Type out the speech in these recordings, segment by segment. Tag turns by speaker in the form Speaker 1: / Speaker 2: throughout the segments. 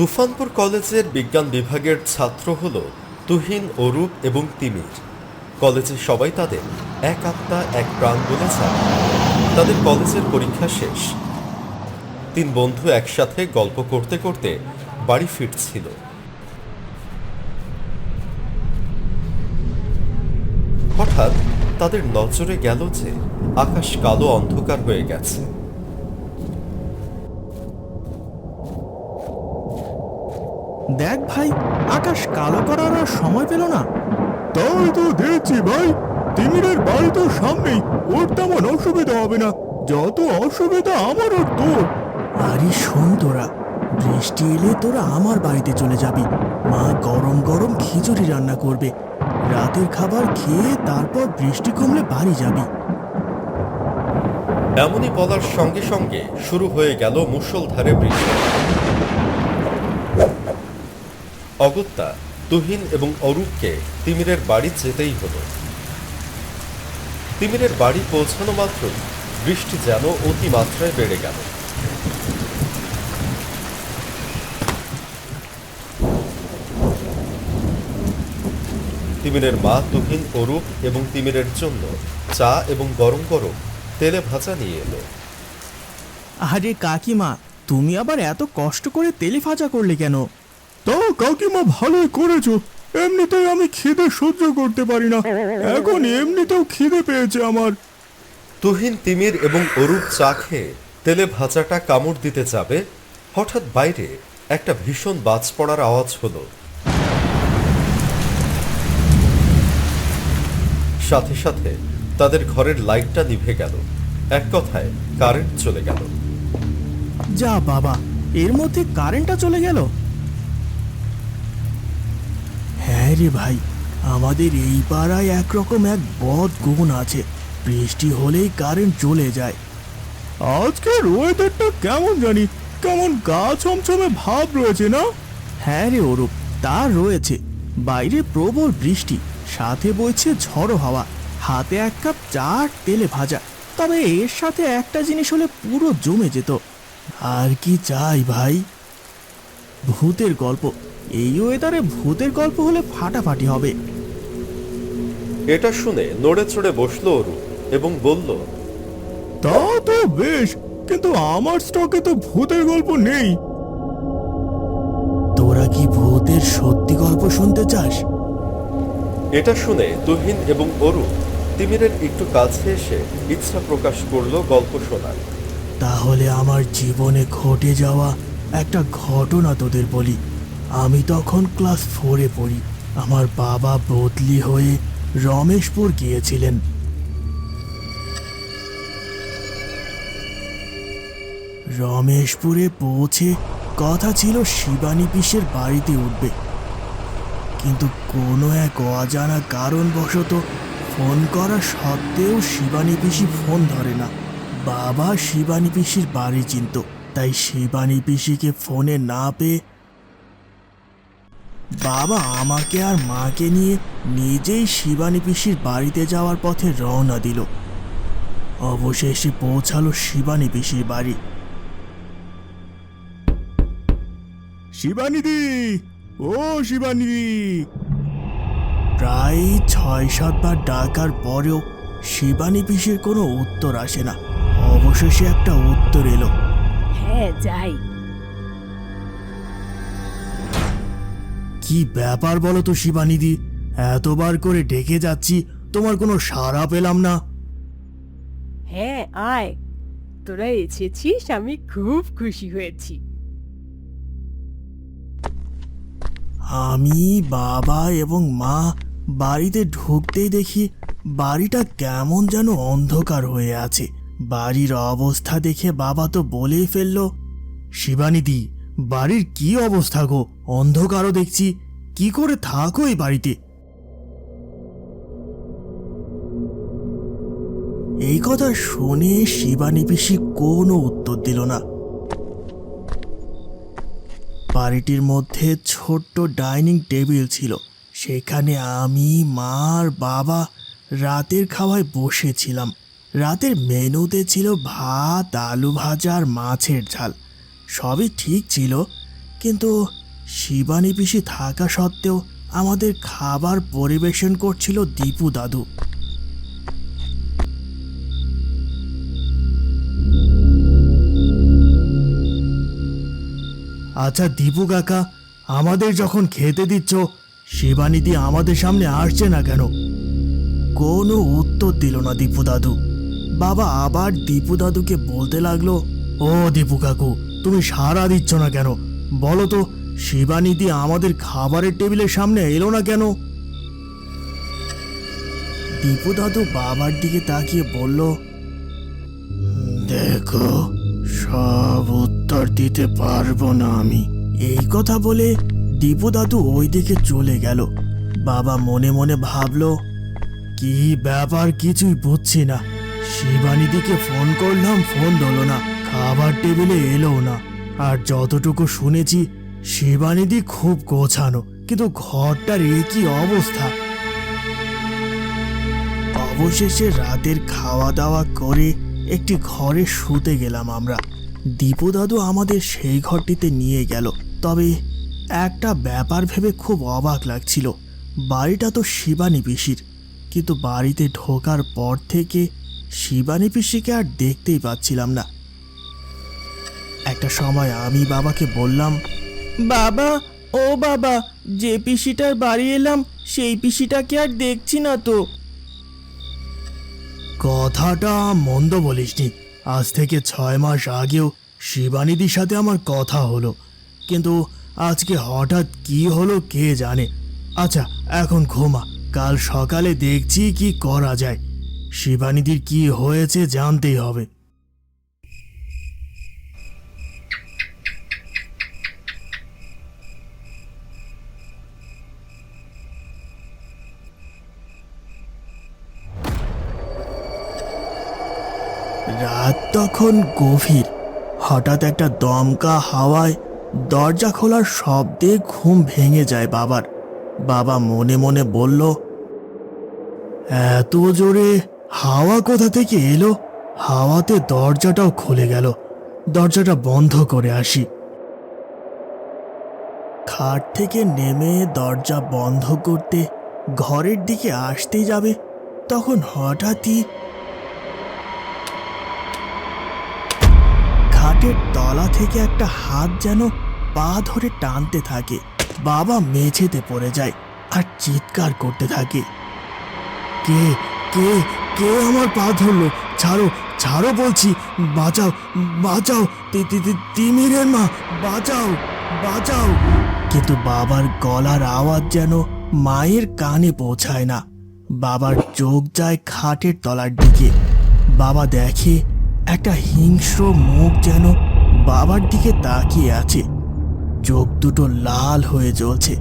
Speaker 1: তুফানপুর কলেজের বিজ্ঞান বিভাগের ছাত্র হল তুহিন অরূপ এবং তিমির। কলেজে সবাই তাদের এক আত্মা, এক প্রাণ বলে তাদের কলেজের পরীক্ষা শেষ। তিন বন্ধু একসাথে গল্প করতে করতে বাড়ি ফিরছিল। হঠাৎ তাদের নজরে গেল যে আকাশ কালো অন্ধকার হয়ে গেছে।
Speaker 2: দেখ ভাই আকাশ কালো করার আর সময় পেল না।
Speaker 3: তাই তো দেখছি ভাই তিমিরের বাড়ি তো সামনেই। ওর তেমন অসুবিধা হবে না যত অসুবিধা আমার ওর তোর
Speaker 2: আরে শোন তোরা বৃষ্টি এলে তোরা আমার বাড়িতে চলে যাবি। মা গরম গরম খিচুড়ি রান্না করবে। রাতের খাবার খেয়ে তারপর বৃষ্টি কমলে বাড়ি যাবি।
Speaker 1: এমনই বলার সঙ্গে সঙ্গে শুরু হয়ে গেল মুষলধারে বৃষ্টি। অগত্যা তুহিন এবং অরূপকে তিমিরের বাড়ি যেতেই হলো। তিমিরের বাড়ি পৌঁছানো মাত্রই বৃষ্টি যেন অতিমাত্রায় বেড়ে গেল। তিমিরের মা তুহিন, অরূপ এবং তিমিরের জন্য চা এবং গরম গরম তেলে ভাজা নিয়ে এলো।
Speaker 2: আরে কাকিমা, তুমি আবার এত কষ্ট করে তেলে ভাজা করলে কেন?
Speaker 3: তা কাকিমা ভালোই করেছ। এমনিতেই আমি খিদে সহ্য করতে পারি না। এখন এমনিতেও খিদে পেয়েছে আমার।
Speaker 1: তুহিন তিমির এবং অরূপ চা খেয়ে তেলে ভাজাটা কামড় দিতে যাবে। হঠাৎ বাইরে একটা ভীষণ বাজ পড়ার আওয়াজ হলো। সাথে সাথে তাদের ঘরের লাইটটা নিভে গেল। এক কথায় কারেন্ট চলে গেল।
Speaker 2: যা বাবা এর মধ্যে কারেন্টটা চলে গেল? হ্যাঁ রে ভাই আমাদের এই পাড়ায় একরকম এক বদ গুণ আছে। বৃষ্টি হলেই কারেন্ট চলে যায়।
Speaker 3: আজকের ওয়েদারটা কেমন জানি? কেমন গা ছমছমে ভাব রয়েছে না?
Speaker 2: হ্যাঁ রে অরূপ তা রয়েছে। বাইরে প্রবল বৃষ্টি সাথে বইছে ঝড়ো হাওয়া। হাতে এক কাপ চা আর তেলে ভাজা। তবে এর সাথে একটা জিনিস হলে পুরো জমে যেত। আর কি চাই ভাই? ভূতের গল্প। এই ওয়েদারে ভূতের গল্প হলে ফাটাফাটি হবে।
Speaker 1: এটা শুনে নড়ে চড়ে বসল অরু এবং বলল
Speaker 3: তা তো বেশ কিন্তু আমার স্টকে তো ভূতের গল্প নেই।
Speaker 2: তোরা কি ভূতের সত্যি গল্প শুনতে চাস?
Speaker 1: এটা শুনে তুহিন এবং অরু তিমিরের একটু কাছে এসে ইচ্ছা প্রকাশ করল গল্প শোনার।
Speaker 2: তাহলে আমার জীবনে ঘটে যাওয়া একটা ঘটনা তোদের বলি। আমি তখন ক্লাস ফোরে পড়ি। আমার বাবা বদলি হয়ে রমেশপুর গিয়েছিলেন। রমেশপুরে পৌঁছে কথা ছিল শিবানী পিসের বাড়িতে উঠবে। কিন্তু কোনো এক অজানা কারণবশত ফোন করা সত্ত্বেও শিবানী পিসি ফোন ধরে না। বাবা শিবানী পিসির বাড়ি চিনত, তাই শিবানী পিসিকে ফোনে না পেয়ে বাবা আমাকে আর মাকে নিয়ে নিজেই শিবানী পিসির বাড়িতে যাওয়ার পথে রওনা দিল। অবশেষে পৌঁছালো শিবানী পিসির বাড়ি।
Speaker 3: শিবানিদি! ও শিবানিদি
Speaker 2: প্রায় ছয় সাতবার ডাকার পরেও শিবানী পিসির কোনো উত্তর আসে না। অবশেষে একটা উত্তর এলো।
Speaker 4: হ্যাঁ যাই।
Speaker 2: কি ব্যাপার বলো তো শিবানিদি? এতবার করে ডেকে যাচ্ছি তোমার কোনো সাড়া পেলাম না।
Speaker 4: হ্যাঁ আয়। তোরা এসেছিস আমি খুব খুশি হয়েছি।
Speaker 2: আমি বাবা এবং মা বাড়িতে ঢুকতেই দেখি বাড়িটা কেমন যেন অন্ধকার হয়ে আছে। বাড়ির অবস্থা দেখে বাবা তো বলেই ফেলল শিবানিদি বাড়ির কি অবস্থা গো? অন্ধকারও দেখছি। কি করে থাকো এই বাড়িতে? এই কথা শুনে শিবানী পিসি কোনো উত্তর দিল না। বাড়িটির মধ্যে ছোট্ট ডাইনিং টেবিল ছিল। সেখানে আমি মার বাবা রাতের খাওয়ায় বসেছিলাম। রাতের মেনুতে ছিল ভাত, আলু ভাজা আর মাছের ঝাল। সবই ঠিক ছিল, কিন্তু শিবানী পিসি থাকা সত্ত্বেও আমাদের খাবার পরিবেশন করছিল দীপু দাদু। আচ্ছা দীপু কাকা, আমাদের যখন খেতে দিচ্ছ শিবানীদি আমাদের সামনে আসছে না কেন? কোনো উত্তর দিল না দীপু দাদু। বাবা আবার দীপু দাদুকে বলতে লাগল, ও দীপু কাকু তুমি সাড়া দিচ্ছ না কেন? বলো তো শিবানীদি আমাদের খাবারের টেবিলের সামনে এলো না কেন? দীপু দাদু বাবার দিকে তাকিয়ে বলল, দেখো, সব উত্তর দিতে পারব না আমি। এই কথা বলে দীপু দাদু ওই দিকে চলে গেল। বাবা মনে মনে ভাবলো, কি ব্যাপার কিছুই বুঝছি না। শিবানীদিকে ফোন করলাম, ফোন ধরলো না। খাবার টেবিলে এলো না। আর যতটুকু শুনেছি, শিবানীদি খুব গোছানো, কিন্তু ঘরটার একই অবস্থা? অবশেষে রাতের খাওয়া দাওয়া করে একটি ঘরে শুতে গেলাম আমরা। দীপু দাদু আমাদের সেই ঘরটিতে নিয়ে গেল, তবে একটা ব্যাপার ভেবে খুব অবাক লাগছিল। বাড়িটা তো শিবানী পিসির, কিন্তু বাড়িতে ঢোকার পর থেকে শিবানী পিসিকে আর দেখতেই পাচ্ছিলাম না। একটা সময় আমি বাবাকে বললাম, বাবা, ও বাবা, যে পিসিটার বাড়ি এলাম, সেই পিসিটাকে আর দেখছি না তো। কথাটা মন্দ বলিসনি। আজ থেকে ছয় মাস আগেও শিবানীদির সাথে আমার কথা হলো। কিন্তু আজকে হঠাৎ কি হলো কে জানে। আচ্ছা এখন ঘুমা। কাল সকালে দেখছি কি করা যায়। শিবানীদির কি হয়েছে জানতেই হবে। তখন গভীর, হঠাৎ একটা দমকা হাওয়ায় দরজা খোলার শব্দে ঘুম ভেঙে যায় বাবার। বাবা মনে মনে বলল, এত জোরে হাওয়া কোথা থেকে এলো? হাওয়াতে দরজাটাও খুলে গেল। দরজাটা বন্ধ করে আসি। খাট থেকে নেমে দরজা বন্ধ করতে ঘরের দিকে আসতেই যাবে, তখন হঠাৎই খাটের তলা থেকে একটা হাত যেন পা ধরে টানতে থাকে। বাবা মেঝেতে পড়ে যায় আর চিৎকার করতে থাকে। কে কে কে আমার পা ধরলো? ছাড়ো ছাড়ো বলছি। বাঁচাও বাঁচাও। তিমিরের মা, বাঁচাও বাঁচাও। কিন্তু বাবার গলার আওয়াজ যেন মায়ের কানে পৌঁছায় না। বাবার চোখ যায় খাটের তলার দিকে। বাবা দেখে একটা হিংস্র মুখ যেন বাবার দিকে তাকিয়ে আছে। চোখ দুটো লাল হয়ে জ্বলছে।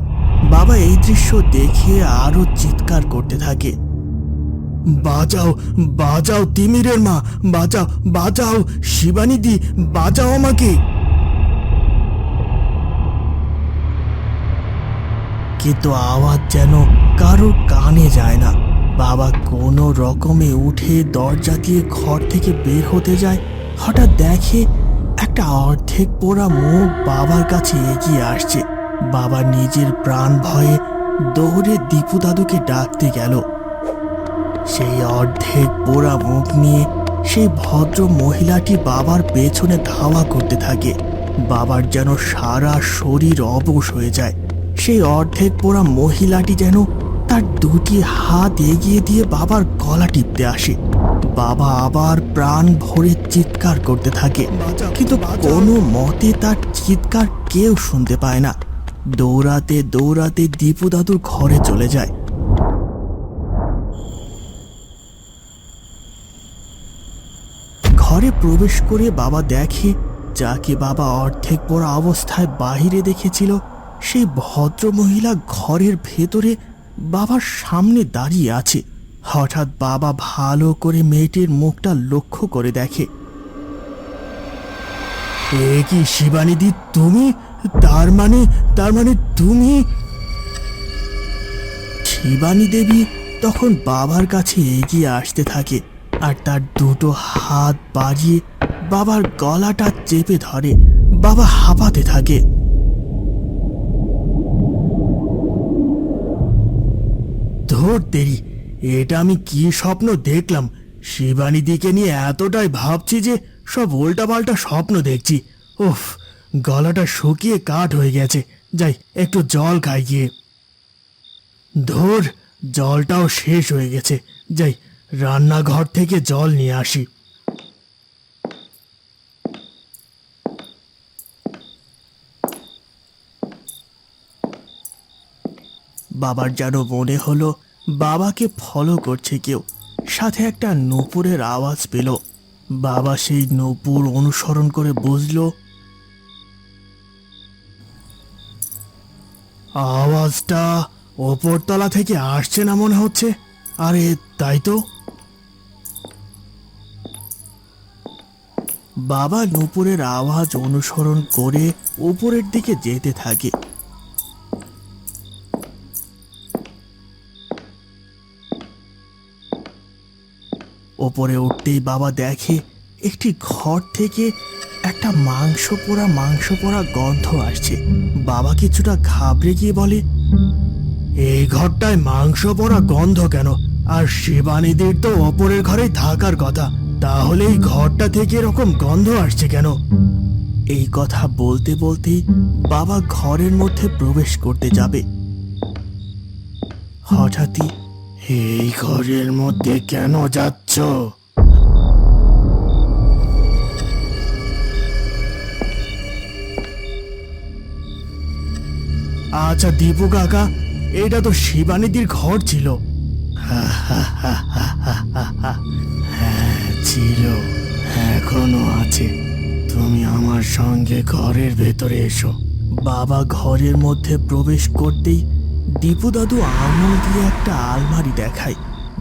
Speaker 2: বাবা এই দৃশ্য দেখে আরও চিৎকার করতে থাকে। বাঁচাও বাঁচাও তিমিরের মা, বাঁচাও বাঁচাও শিবানীদি, বাঁচাও আমাকে। কিন্তু আওয়াজ যেন কারোর কানে যায় না। বাবা কোনো রকমে উঠে দরজা দিয়ে ঘর থেকে বের হতে যায়। হঠাৎ দেখে একটা অর্ধেক পোড়া মুখ বাবার কাছে এগিয়ে আসছে। বাবা নিজের প্রাণ ভয়ে দৌড়ে দীপু দাদুকে ডাকতে গেল। সেই অর্ধেক পোড়া মুখ নিয়ে সেই ভদ্র মহিলাটি বাবার পেছনে ধাওয়া করতে থাকে। বাবার যেন সারা শরীর অবশ হয়ে যায়। সেই অর্ধেক পোড়া মহিলাটি যেন তার দুটি হাত এগিয়ে দিয়ে বাবার গলা টিপতে আসে। বাবা আবার প্রাণ ভরে চিৎকার করতে থাকে। কিন্তু কোনো মতে তার চিৎকার কেউ শুনতে পায় না। দৌড়াতে দৌড়াতে দীপু দাদুর ঘরে চলে যায়। ঘরে প্রবেশ করে বাবা দেখে, যাকে বাবা অর্ধেক পড়া অবস্থায় বাহিরে দেখেছিল, সেই ভদ্র মহিলা ঘরের ভেতরে বাবার সামনে দাঁড়িয়ে আছে। হঠাৎ বাবা ভালো করে মেয়েটির মুখটা লক্ষ্য করে দেখে। এ কি শিবানীদি, তুমি? তার মানে তার মানে তুমি? শিবানী দেবী তখন বাবার কাছে এগিয়ে আসতে থাকে আর তার দুটো হাত বাড়িয়ে বাবার গলাটা চেপে ধরে। বাবা হাঁপাতে থাকে। ধর দেরি। এটা আমি কি স্বপ্ন দেখলাম? শিবানী দিকে নিয়ে এতটাই ভাবছি যে সব উল্টাপাল্টা স্বপ্ন দেখছি। উফ, গলাটা শুকিয়ে কাঠ হয়ে গেছে। যাই, একটু জল খাই গিয়ে। ধর, জলটাও শেষ হয়ে গেছে। যাই, রান্নাঘর থেকে জল নিয়ে আসি। বাবার যেন মনে হলো বাবাকে ফলো করছে কেউ। সাথে একটা নূপুরের আওয়াজ পেল। বাবা সেই নূপুর অনুসরণ করে বুঝলো, আওয়াজটা ওপরতলা থেকে আসছে না মনে হচ্ছে। আরে, তাই তো। বাবা নূপুরের আওয়াজ অনুসরণ করে উপরের দিকে যেতে থাকে। ওপরে উঠতেই বাবা দেখে একটি ঘর থেকে একটা মাংস পোড়া মাংস পোড়া গন্ধ আসছে। বাবা কিছুটা ঘাবড়ে গিয়ে বলে, এই ঘরটায় মাংস পোড়া গন্ধ কেন? আর শিবানীদের তো ওপরের ঘরেই থাকার কথা। তাহলে এই ঘরটা থেকে এরকম গন্ধ আসছে কেন? এই কথা বলতে বলতেই বাবা ঘরের মধ্যে প্রবেশ করতে যাবে। হঠাৎই, এই ঘরের মধ্যে কেন যাচ্ছ আচ্ছা দীপু কাকা, এটা তো শিবানীদির ঘর ছিল। হ্যাঁ ছিল। এখনও আছে। তুমি আমার সঙ্গে ঘরের ভেতরে এসো। বাবা ঘরের মধ্যে প্রবেশ করতেই দীপু দাদু আঙুল দিয়ে একটা আলমারি দেখায়।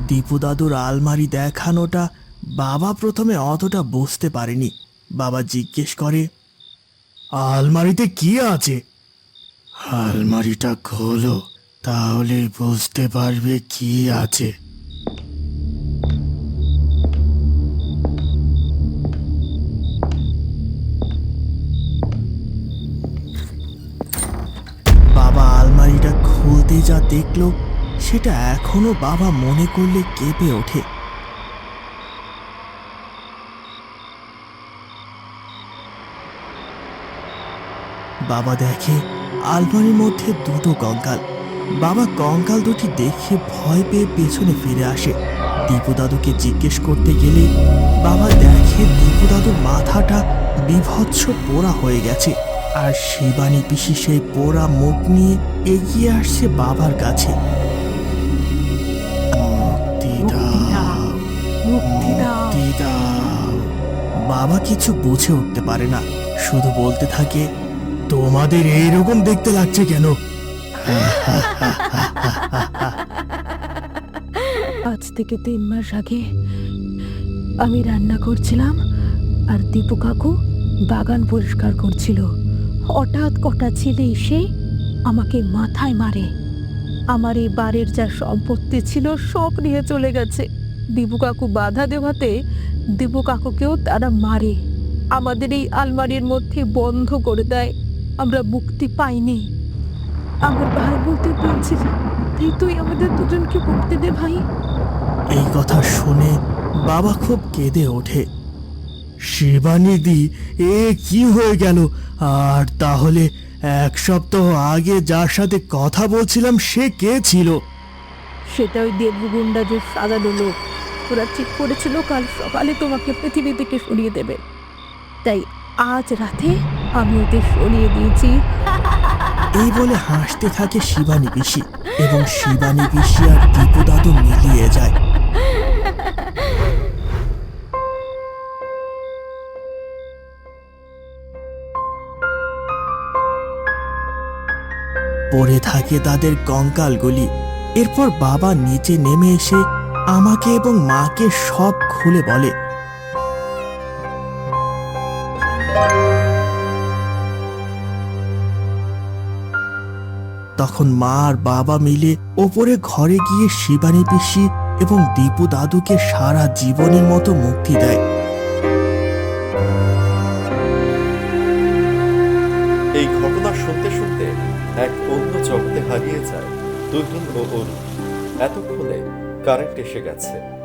Speaker 2: দীপু দাদুর আলমারি দেখানোটা বাবা প্রথমে অতটা বুঝতে পারেনি। বাবা জিজ্ঞেস করে, আলমারিতে কি আছে? আলমারিটা খোলো, তাহলে বুঝতে পারবে কি আছে। বাবা আলমারিটা খুলতে যা দেখল সেটা এখনও বাবা মনে করলে কেঁপে ওঠে। বাবা দেখে আলমারির মধ্যে দুটো কঙ্কাল। বাবা কঙ্কাল দুটি দেখে ভয় পেয়ে পেছনে ফিরে আসে। দীপু দাদুকে জিজ্ঞেস করতে গেলে বাবা দেখে দীপু দাদুর মাথাটা বিভৎস পোড়া হয়ে গেছে। আর শিবানী পিসি সেই পোড়া মুখ নিয়ে এগিয়ে আসছে বাবার কাছে। বাবা কিছু বুঝে উঠতে পারে না। শুধু বলতে থাকে, তোমাদের এইরকম দেখতে লাগছে কেন?
Speaker 5: আজ থেকে তিন মাস আগে আমি রান্না করছিলাম আর দীপু কাকু বাগান পরিষ্কার করছিল। হঠাৎ কটা ছেলে এসে আমাকে মাথায় মারে। আমার এই বাড়ির যা সম্পত্তি ছিল সব নিয়ে চলে গেছে। দীপু কাকু বাধা দেওয়াতে দীপু কাকুকেও তারা মারে। আমাদের এই আলমারির মধ্যে বন্ধ করে দেয়। আমরা মুক্তি পাইনি। আমার ভাই বলতে পারছি না তুই তুই আমাদের দুজনকে মুক্তি দে ভাই।
Speaker 2: এই কথা শুনে বাবা খুব কেঁদে ওঠে। শিবানিদি এ কি হয়ে গেল? আর তাহলে এক সপ্তাহ আগে যার সাথে কথা বলছিলাম সে কে ছিল?
Speaker 5: সেটা ওই দেবগুন্ডা যে সাজানো লোক। ওরা ঠিক করেছিল, কাল সকালে তোমাকে পৃথিবী থেকে সরিয়ে দেবে। তাই আজ রাতে আমি ওদের সরিয়ে দিয়েছি।
Speaker 2: এই বলে হাসতে থাকে শিবানী পিসি এবং শিবানী পিসি আর দীপু দাদু মিলিয়ে যায়। পড়ে থাকে তাদের কঙ্কালগুলি। এরপর বাবা নিচে নেমে এসে আমাকে এবং মাকে সব খুলে বলে। তখন মা আর বাবা মিলে ওপরে ঘরে গিয়ে শিবানী পিসি এবং দীপু দাদুকে সারা জীবনের মতো মুক্তি দেয়।
Speaker 1: এই ঘটনা শুনতে শুনতে এক অন্য জগতে হারিয়ে যায় তুহিন ও এতক্ষণে কারেন্ট এসে গেছে।